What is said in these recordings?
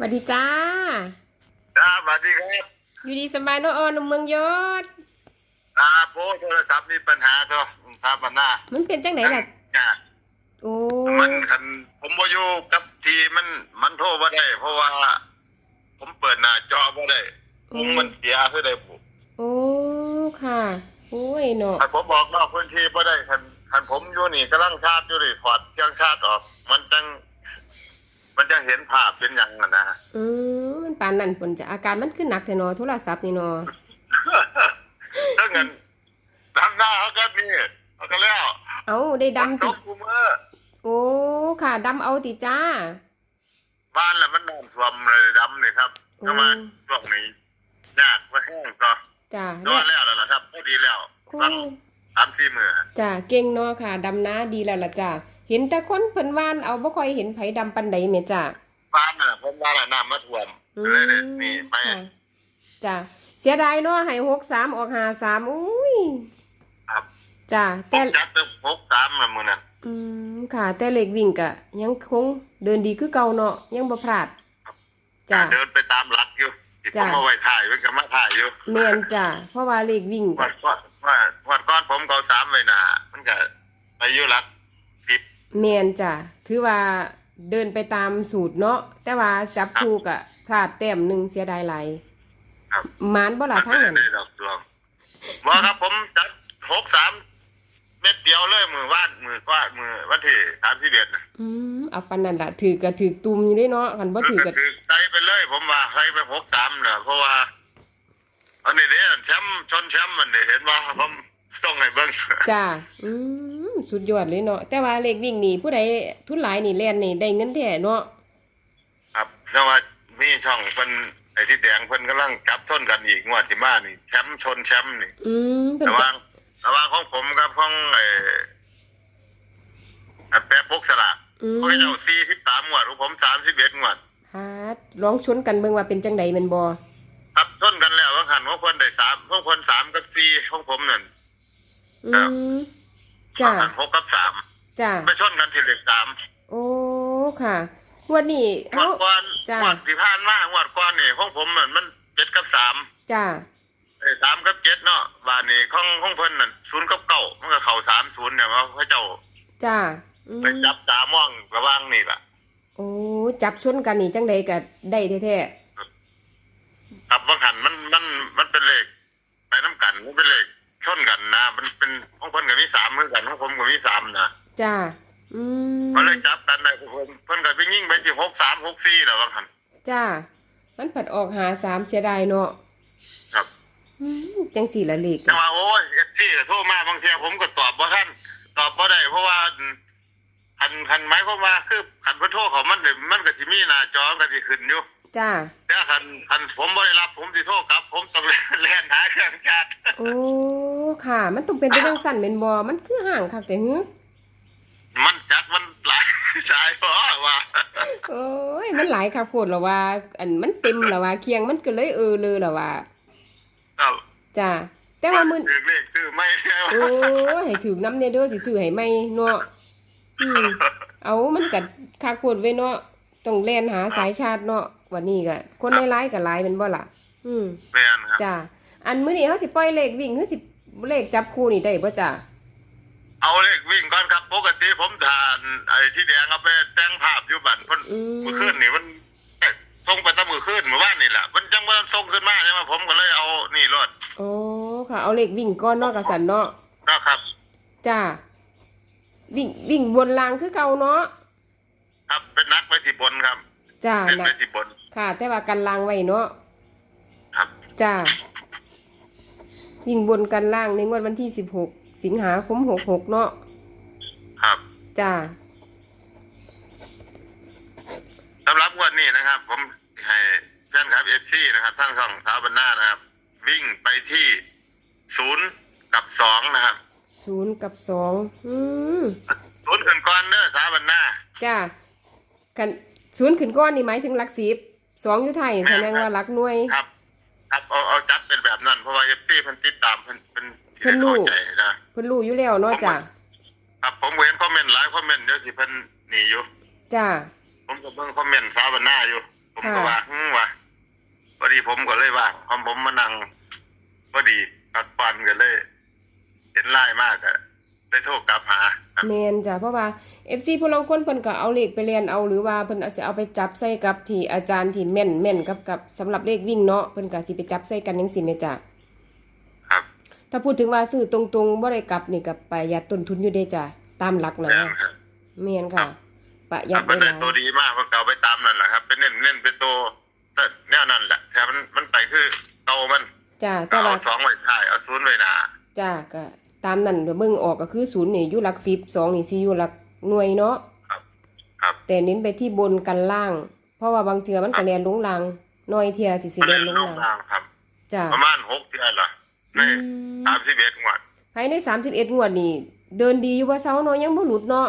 สวัสดีจ้า ครับสวัสดีครับ อยู่ดีสบายเนอะเออหนุ่มเมืองยศอ่าโพโทรศัพท์มีปัญหาก็ครับมันหน้ามันเป็นจังไหนล่ะอ่าโอ้มันคันผมบ่อยู่กับทีมันมันโทรบ่ได้ เพราะว่า ผมเปิดหน้าจอบ่ได้ผมมันเสียคือได้ผมโอ้ค่ะโอ้ยเนาะคันผมบอกนอกพื้นที่บ่ได้คันคันผมอยู่นี่กำลังชาร์จอยู่นี่ถอดเครื่องชาร์จออก มันจัง มันจังเห็นภาพเป็นหยังอะนะอืมมันปานนั่นผลจะอาการมันขึ้นหนักแต่เนอะโทรศัพท์นี่เนอะถ้าเงินดำหน้าเขาก็นี่เขาก็แล้ว เอาได้ดำตติกกูเมื่อโอ้ค่ะดำเอาติจ้า บ้านแล้วมันน้ำท่วมเลยดำนี่ครับโอ้ก็มาช่วงนี้ยากมาแห้งก็จ้านอนแล้วแล้วล่ะครับพอดีแล้วโอ้ตั้งสามสี่มือจ้าเก่งเนาะค่ะดำน้าดีแล้วล่ะจ้า เห็นแต่คนเพิ่นว่านเอาบ่ค่อยเห็นไผดำปันใดแม่จ้าบ้านน่ะผมว่าน่ะน้ำมาท่วมอืเลยเด็มนี่ไปค่ะจ้าเสียดายเนาะให้หกสามออกหาสามอุ้ยครับจ้าผแต่มจัดไปพกสามละมือนั้นอืมค่ะ แต่เล็กวิ่งกะยังคงเดินดีคือเก่าเนาะยังบ่พลาดจ้าเดินไปตามหลักอยู่ที่ผจ้ะ มเอาไว้ถ่ายเป็นกับมาถ่ายอยู่แม่นจ้าเพราะว่าเล็กวิ่งวักะดก้อนว่าวัดก้อนผมเกาสามไว้หนามันก็ไปอยู่หลักสิบ แม่นจ้าถือว่าเดินไปตามสูตรเนาะแต่ว่าจับคู่กะพลาดแต้มหนึงเสียดายหลายครับ หมานบ่ล่ะทั้งนั้นได้ดอกดวงบ่ครับผมจัดหกสามเม็ดเดียวเลยมือว่านมือก้อนมือวันที่สามสิบเอ็ดนะอืมเอาปานนั้นล่ะถือก็ถือตุ่มอยู่เด้เนาะคันบ่ถือก็คือใส่ไปเลย ผมว่าใส่ไปหกสามเนี่ยเพราะว่า อันนี้เด้แชมป์ชนแชมป์มันเนี่ยเห็นว่าผม ส่งให้เบิ้งจ้าอืมสุดยอดเลยเนาะแต่ว่าเล็กวิ่งนี่ผู้ใดทุนหลายนี่แล่นนี่ได้เงินแท้เนาะครับแล้วว่ามีช่องเพิ่นไอ้ที่แดงเพิ่นกำลังจับต้นกันอีกงวดที่มานี่แชมป์ชนแชมป์นี่ อืมเพิ่นระหจะว่างระหว่างของผมกับของไอ้ไอ้แปะปกสลากอืมเขาเจ้าสี่สิบสามงวดของผมสามสิบเอ็ดงวดฮาดลองชนกันเบิ่งว่าเป็นจังไดแม่นบ่ครับต้นกันแล้วว่าหันของคนได้สามของคนสามกับสี่ของผมนั่น อืครับมจ้าหันหกกับสามจ้าไปชนกันที่เลขสามโอ้ค่ะงวันนี้งวเฮาดก่อนจ้ะงวดที่ผ่านมางวดก่อนนี่ของผมมันมันเจ็ดกับสามจ้าไอ้สามกับเจ็ดเนาะบานนี้ของของเพิ่นนั่นศูนย์กับเก้ามันก็เข้าสามศูนย์เนี่ยว่าพระเจ้าจ้าอืมไปจับตามองระหว่างนี่ล่ะโอ้จับชนกันนี่จังไดก็ได้แท้ครับว่าหันมันมันมันเป็นเลขไปน้ำกันมันเป็นเลข ชนกันนะมันเป็นของเพิ่นกับมีสามเหมือนกันของผมกับมีสามนะๆจ้าอืมมันเลยจับกันได้ของผมเพิ่นก็ไปยิ่งไปที่หกสามหกสี่แล้วว่าหันจ้า มันผัดออกหาสามเสียดายเนาะครับอืมจังสี่ละเลขแต่ว่าโอ้ยเอฟซีก็โทรมาบางทีผมก็ตอบว่าท่านตอบว่าได้เพราะว่าคันคันหมายความว่าคือคันเพิ่นโทรเขามันเนี่ยมันก็สิมีหน้าจอมันก็สิขึ้นอยู่ จ้าแต่คันคันผมบ่ได้รับผมสิโทรกลับ ผมต้องแล่นหาเครื่องชาร์จโอ้ค่ะ มันต้องเป็นไปจังสั่นเป็นบอมันคือห่างคักแต่หือมันจักมันหลายสายพอว่าโอ้ยมันหลายคักโพดแล้วว่า อันมันเต็มแล้วว่าเคียงมันก็เลยเออเลยแล้วว่าครับจ้าแต่ว่ามึนถือเลขคือไม่ใช่ว่าโอ้ยให้ถือน้ำเนี่ยเด้อสิซื้อให้ใหม่เนาะอืมเอามันกัดคักโพดไว้เนาะต้องแล่นหาสายชาร์จเนาะ วันนี้ก็คนในไลน์ก็หลายเป็นบ่ล่ะ อืมแม่นครับจ้าอันมื้อนี้เฮาสิปล่อยเลขวิ่งคือสิเลขจับคู่นี่ได้บ่จ้าเอาเลขวิ่งก่อนครับปกติผมทานไอ้ที่แดงเอาไปแต่งภาพอยู่บันเพิ่นอืมเมื่อคืนนี่มันเอ๊ะส่งไปตั้งมือคืนเมื่อวานนี่แหละมันจังว่าส่งขึ้นมาใช่ไหมผมก็เลยเอานี่รถโอ้ค่ะ เอาเลขวิ่งก้อนเนอกกระสันเนาะนะครับจ้าวิ่งวิ่งบนรางคือเก่าเนาะครับเป็นนักไปที่บนครับจ้าเป็นนะไปที่บน ค่ะ แต่ว่ากันรางไว้เนาะครับจ้าวิ่งบนกันล่างในงวดวันที่สิบหกสิงหาคมหกหกเนาะครับจ้าสำหรับงวันนี้นะครับ ผมให้เพื่อนครับเอฟซีนะครับทั้งสองสาวบรรณานะครับ วิ่งไปที่ศูนย์กับสองนะครับศูนย์กับสองอืมศูนย์ขึ้นก่อนเด้อสาวบรรณาจ้ากันศูนย์ขึ้นก้อนนี่หมายถึงหลักสิบ สองอยู่ไทยแสดงว่าหลักหน่วย ครับ ครับเอาเอาจัดเป็นแบบนั้น เพราะว่าเอฟซีเพิ่นติดตามเพิ่นเป็นเพิ่นรู้เข้าใจนะเพิ่นรู้อยู่แล้วเนาะจ้าครับผมเห็นคอมเมนต์หลายคอมเมนต์เยอะที่เพิ่นหนีอยู่จ้าผมก็เบิ่งคอมเมนต์สาวบรรณาอยู่ผผมก็ว่าฮึว่าพอดีผมก็เลยว่างพอผมมานั่งพอดีพักปันกันเลย เห็นไล่มากอะ ได้โทรกลับหาครับแมนจ้ะเพราะว่า FC ผู้ลางคนเพิ่นก็เอาเลขไปเรียนเอาหรือว่าเพิ่นอาจจะเอาไปจับใส่กับที่อาจารย์ที่แม่นแม่นกับกับสำหรับเลขวิ่งเนาะเพิ่นก็สิไปจับใส่กันจังซี่แม่จ้ะครับถ้าพูดถึงว่าซื้อตรงๆบ่ได้กลับนี่ก็ประหยัดต้นทุนอยู่เด้จ้ะตามหลักนะแม่นครับแม่นค่ะ ประหยัครัดบได้มันหได้ลายตัวดีมากเพราะเก่าไปตามนั่นแหละครับ เป็นเน้นเน้นเป็นตัวแต่แนวนั้นแหละแต่มันมันไปคือเก่ามันจ้ะก็แต่เอาว่าสองไว้ท้ายเอาศูนย์ไว้หนาจ้ะก็ ตามนั้นเดี๋ยวเบิ่งออกก็คือ0นี่อยู่หลัก10 2นี่สิอยู่หลักหน่วยเนาะครับแต่เน้นไปที่บนกันล่าง เพราะว่าบางเทื่อมันก็แล่นลงล่างน้อยเที่ยสิสิมันแล่เล่นนลงลงล่างล่างครับจ้ะประมาณหกเดือนละในอืมสามสิบเอ็ดงวดภายใน31งวดนี่เดินดีอยู่ว่าเซาเนาะยังบ่หลุดเนาะ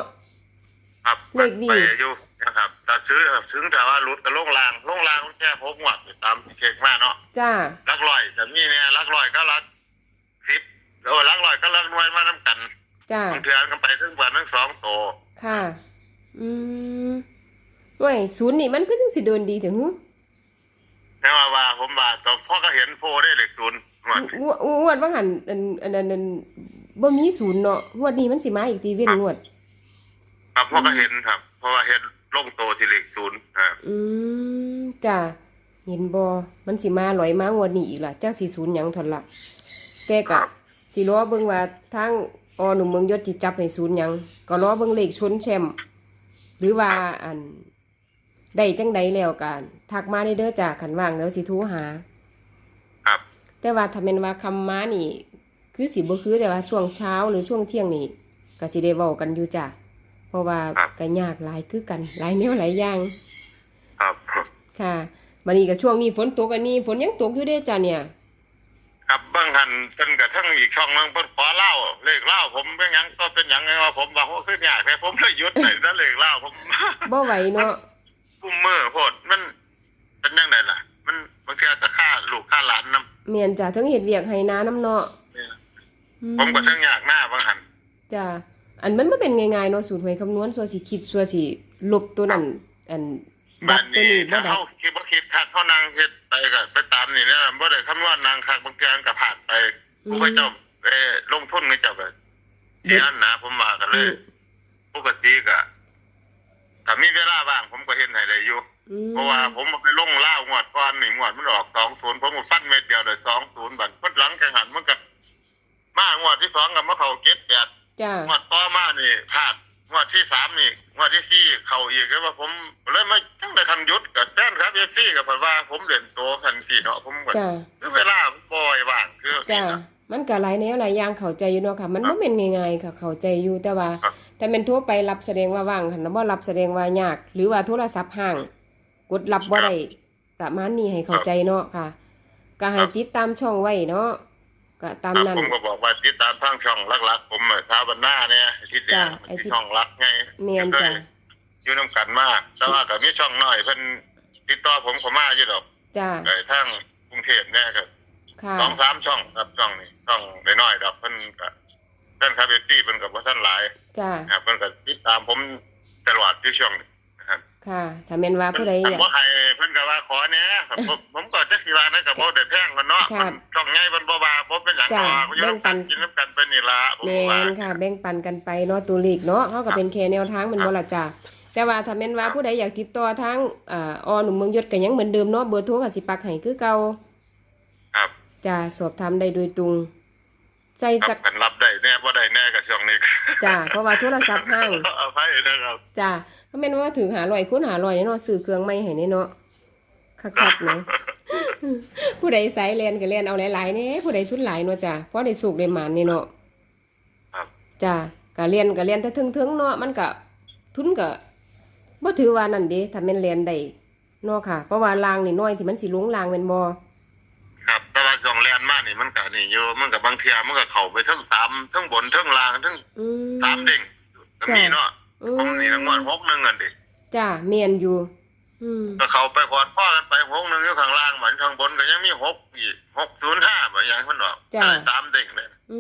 ครับเลขวิ่งไปอยู่นะครับแต่ซื้อถึงแต่ว่ารุดกับลงล่างลงล่างมันแค่หกงวดตามที่เช็คมาเนาะจ้าลักลอยแต่มีเนี่ยลักลอยก็ลักสิบ โอ้ลักลอยก็ลักหน่วยมาน้ำกันจ้าบางเทือนกันไปถึงวันทั้งสองโตค่ะ อืมเว้ยศูนย์นี่มันก็จังสิเดินดีถึงหึแต่ว่าว่าผมว่าตอนพ่อก็เห็นโพได้เลขศูนย์งวดงวดงวดว่าหันอันอันอันอันบ่มีศูนย์เนาะงวดนี้มันสิมาอีกทีเว้นงวด ครับพ่อก็เห็นครับ เพราะว่าเห็นลงโตที่เลขศูนย์ครับอืมจ้าเห็นบ่มันสิมาลอยมางวดนี้อีกล่ะจักสิศูนย์หยังทนละแต่ก็ สิรอเบิ่งว่าทางอหนุ่มเมืองยศสิจับให้ศูนย์หยังก็รอเบิ่งเลขชนแชมป์หรือว่าอันได้จังใดแล้วกันทักมาได้เด้อจ้าคันว่างแล้วสิโทรหา ครับ แต่ว่าถ้าเป็นว่าคำม้านี่ คือสิบ่คือแต่ว่าช่วงเช้าหรือช่วงเที่ยงนี่ก็สิได้เว้ากันอยู่จ้ะเพราะว่าก็ยากหลายคือกันหลายแนวหลายอย่างครับ ค่ะบัดนี้ก็ช่วงนี้ฝนตกอันนี้ฝนยังตกอยู่เด้จ้ะเนี่ย ครับบางหันเพิ่นกระทั่งอีกช่องหนึงเพิ่นขอเล่าเลขเล่าผมเป็นหยังก็เป็นหยังไงว่าผมว่าโอ้ขึ้นยากแต่ผมเลยหยุดไปนั่นเลขเล่าผมบ่ไหวเนาะกุ้มมือโพดมันเป็นยังไงล่ะ มันบางทีอาจจะฆ่าลูกฆ่าหลานนํเมียนจ้ะทั้งเฮ็ดเวียกให้นาน้ำเนาะอืผมก็ทั้งอยากหน้าบางหันจ้ะอันมันบ่เป็นง่ายๆเนาะสูตรหวยคำนวณส่วนสิคิดส่วนสิลบตัวนั้นอัน ดับ้าบนตัวนี้นี้บ่ถ้าดัเขาบคิดว่าคิดคักเขานางเฮ็ดไปก็ไปตามนี่เนี่ยบ่ได้คำนวณนางคักบางทีมันก็ผ่านไปผู้เขาเจ้าไปลงทุนเขาเจ้าก็เสียนะผมว่ากันเลยปกติก็ถ้ามีเวลาว่างผมก็เห็นให้ได้อยู่ อืมเพราะว่าผมไปลงล่าวงวดก่อนนี่งวดมันออกสองศูนย์ผมก็ฟันเม็ดเดียวเลยสองศูนย์บัตรพดหลังแข่งขันมันก็มางวดที่สองกับมาเขาเก็ตแปดจ้ะงวดต่อมานี่พลาด งวดที่สามนี่งวดที่สี่เขาอีกก็ว่าผมเลยมาตั้งแต่คันยุดกับแฟนครับเอฟซีกับผมว่าผมเด่นโตคันสี่เนาะผมก็จ้ะ คือเวลาบ่อยว่างคือจ้ะมันก็หลายแนวหลายอย่างเข้าใจอยู่เนาะค่ะ มันบ่แม่นง่ายๆค่ะเข้าใจอยู่แต่ว่า ครับ แต่แม่นโทรไปรับแสดงว่าว่างหันบ่รับแสดงว่ายาก หรือว่าโทรศัพท์ห่าง กดรับบ่ได้ประมาณนี้ให้เข้าใจเนาะค่ะ ก็ให้ติดตามช่องไว้เนาะ ก็ตามครับนั้น ผมก็บอกว่าติดตามทางช่องลักๆผมท้าบันหน้าเนี่ยที่เดียจ้ะมันไอ้ที่ที่ช่องลักไงแม่นจ้ะอยู่น้ำกันมาก แต่ว่าก็มีช่องน้อยเพิ่นติดต่อผมเข้ามาอยู่ดอกจ้ะไอ้ทางกรุงเทพเนี่ยก็ค่ะสองสามช่องครับช่องนี้ช่องน้อยๆดอกเพิ่นก็เพิ่นคาเบตี้เพิ่นก็บ่ทันหลายจ้ะนะครับเพิ่นก็ติดตามผมตลอดอยู่ช่วงนี้นะครับ ค่ะ ถ้าแม่นว่าผู้ใดอเพิ่นยาก บ่ให้เพิ่นก็ว่าขอแหน่ครับผม ผมก็จักสิว่านะก็บ่ได้แพงกันเนาะครับช่องใหญ่เพิ่นบ่ว่าบ่เป็นหยังจ้ะหรอกอยู่น้ำกันแบ่งปัน กินน้ำกันไปนี่ล่ะผมแม่ว่า นค่ะ แบ่งปันกันไปเนาะตัวเลขเนาะเฮาก็เป็นแค่แนวทางแมันบ่ล่ะจ้ะแต่ว่าถ้าแม่นว่าผู้ใดอยากติดต่อทางอ่าอหนุ่มเมืองยศก็ยังเหมือนเดิมเนาะเบอร์โทรก็สิปักให้คือเก่าครับ จ้ะสอบถามได้โดยตรง ใส่คสัรับกกันรับได้แน่บ่ได้แน่กับช่วงนี้จ้ะเพราะว่าโทรศัพท์ห้างเอาไปนะครับจ้ะก็แม่นว่าถึงหาลอยคูณหาลอยเนาะซื้อเครื่องใหม่ให้แน่เนาะคักๆเนาะผู้ใดสายเรียนก็เรียนเอาหลายๆแน่ผู้ใดทุนหลายเนาะจ้ะเพราะได้สุกได้หมานนี่เนาะครับจ้ะก็เรียนก็เรียนแต่ถึงๆเนาะมันก็ทุนก็บ่ถือว่านั่นเด้ถ้าแม่นเรียนได้เนาะค่ะ เพราะว่าลางนี่น้อยที่มันสิลงลางแม่นบ่ครับแต่ว่าช่วง แลนมานี่มันก็นี่อยู่มันก็บางเทียมันก็เข้าไปทั้งสามทั้งบนทั้งล่างทั้งอืมสามเด้งก็มีเนาะอืผมนี่ทั้งหมดหกหนึงอันดิจ้ะแม่นอยู่อืมก็เข้าไปพอดพ่อกันไปหกหนึงอยู่ข้างล่างเหมือนข้างบนก็ยังมีหกอีกหกศูนย์ห้าแบบอย่างมันบอกจ้ะได้สามเด้งเลยอื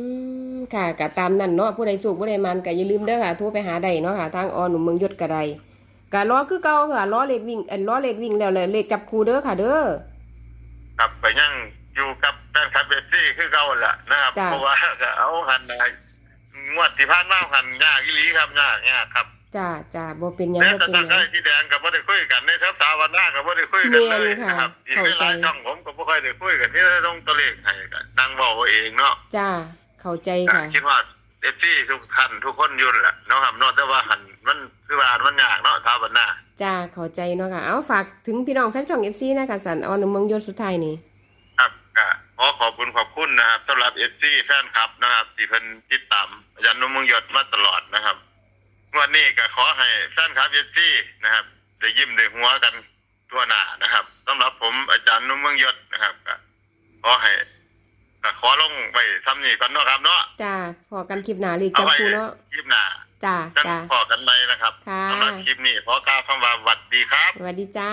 มค่ะก็ตามนั้นเนาะผู้ใดสุกผู้ใดมันก็อย่าลืมเด้อค่ะโทรไปหาได้เนาะค่ะทางอหนุ่มเมืองยศก็ได้ก็รอคือเก่าค่ะรอเลขวิ่งอันรอเลขวิ่งแล้วเลยเลขจับคู่เด้อค่ะ เด้อครับไปยัง อยู่กับแฟนคลับเบสซี่คือเก่าแหละนะครับจ้ะ เพราะว่าก็เอาหันได้งวดที่ผ่านมาหันยากอีหลีครับยากยากครับจ้าจ้าบ่เป็นหยังแม้บ่แต่เป็นตาหได้ยังที่แดงกับว่าได้คุยกันในเทปสาววันหน้ากับว่าได้คุยกันเลยแม่นค่ะนะครับอีกเข้าใจหลายช่องผมก็บ่ค่อยได้คุยกันที่ต้องตัวเลขให้กันนั่งบอกเอาเองเนาะ จ้าเข้าใจก็ค่ะ คิดว่าเอฟซีทุกท่านทุกคนอยุ่นนแหละเนาะครับเนาะแต่ว่าหันมันคือว่ามันยากเนาะสาววันหน้า จ้าเข้าใจเนาะค่ะ เอาฝากถึงพี่น้องแฟนช่อง FC นะคะสันออนเมืองยศสุดท้ายนี่ครับ ก็ขอขอบคุณขอบคุณนะครับสำหรับเอฟซีแฟนคลับนะครับที่เพิ่นติดตามอาจารย์นมเมืองยศมาตลอดนะครับวันนี้ก็ขอให้แฟนคลับเอฟซีนะครับได้ยิ้มได้หัวกันตัวหน้านะครับสำหรับผมอาจารย์นมเมืองยศนะครับก็ขอให้ก็ขอลงไปทำนี่ก่อนเนาะครับเนาะจ้าพอกันคลิปหน้าเลขเอาจับไว้คู่เนาะยิ้มหน้าจ้ากันจ้า พอกันไหมนะครับค่ะ สำหรับคลิปนี้ขอกล่าวคำว่าสวัสดีครับ สวัสดีจ้า